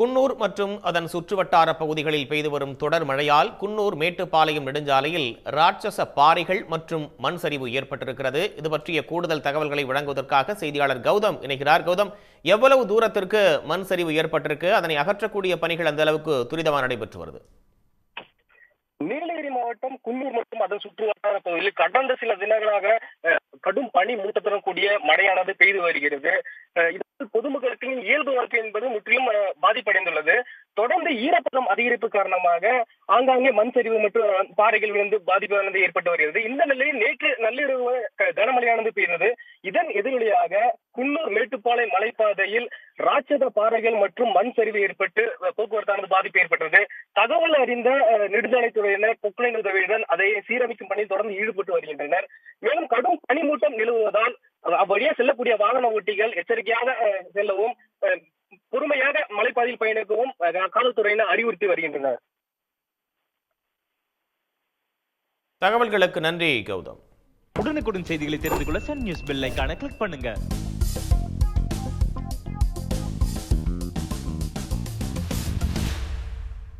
குன்னூர் மற்றும் அதன் சுற்றுவட்டார பகுதிகளில் பெய்து வரும் தொடர் மழையால் குன்னூர் மேட்டுப்பாளையம் நெடுஞ்சாலையில் ராட்சச பாறைகள் மற்றும் மண் சரிவு ஏற்பட்டிருக்கிறது. இது பற்றிய கூடுதல் தகவல்களை வழங்குவதற்காக செய்தியாளர் கௌதம் இணைகிறார். கௌதம் எவ்வளவு தூரத்திற்கு மண் சரிவு ஏற்பட்டிருக்கு? அதனை அகற்றக்கூடிய பணிகள் அந்த அளவுக்கு துரிதமாக நடைபெற்று வருது. நீலகிரி மாவட்டம் குன்னூர் மற்றும் அதன் சுற்றுவட்டார பகுதியில் கடந்த சில தினங்களாக கடும் பனி மூட்டத்துடன் கூடிய மழையானது பெய்து வருகிறது. இதனால் பொதுமக்களுக்கு இயல்பு வாழ்க்கை என்பது முற்றிலும் பாதிப்படைந்துள்ளது. தொடர்ந்து ஈரப்பதம் அதிகரிப்பு காரணமாக ஆங்காங்கே மண் சரிவு மற்றும் பாறைகள் விழுந்து பாதிப்பானது ஏற்பட்டு வருகிறது. இந்த நிலையில் நேற்று நள்ளிரவு கனமழையானது பெய்தது. இதன் எதிரொலியாக குன்னூர் மேட்டுப்பாளையம் மலைப்பாதையில் ராட்சத பாறைகள் மற்றும் மண் சரிவு ஏற்பட்டு போக்குவரத்தானது பாதிப்பு ஏற்பட்டது. தகவல் அறிந்த நெடுஞ்சாலைத்துறையினர் பொக்லைன் உதவியுடன் அதை சீரமைக்கும் பணியில் தொடர்ந்து ஈடுபட்டு வருகின்றனர். மேலும் கடும் பனிமூட்டம் நிலவுவதால் அவ்வழியே செல்லக்கூடிய வாகன ஓட்டிகள் எச்சரிக்கையாக செல்லவும் பொறுமையாக மலைப்பாதையில் பயணிக்கவும் காவல்துறையினர் அறிவுறுத்தி வருகின்றனர். தகவல்களுக்கு நன்றி கௌதம். உடனுக்குடன் செய்திகளை தெரிந்து கொள்ள சன் நியூஸ் பெல் ஐகானை கிளிக் பண்ணுங்க.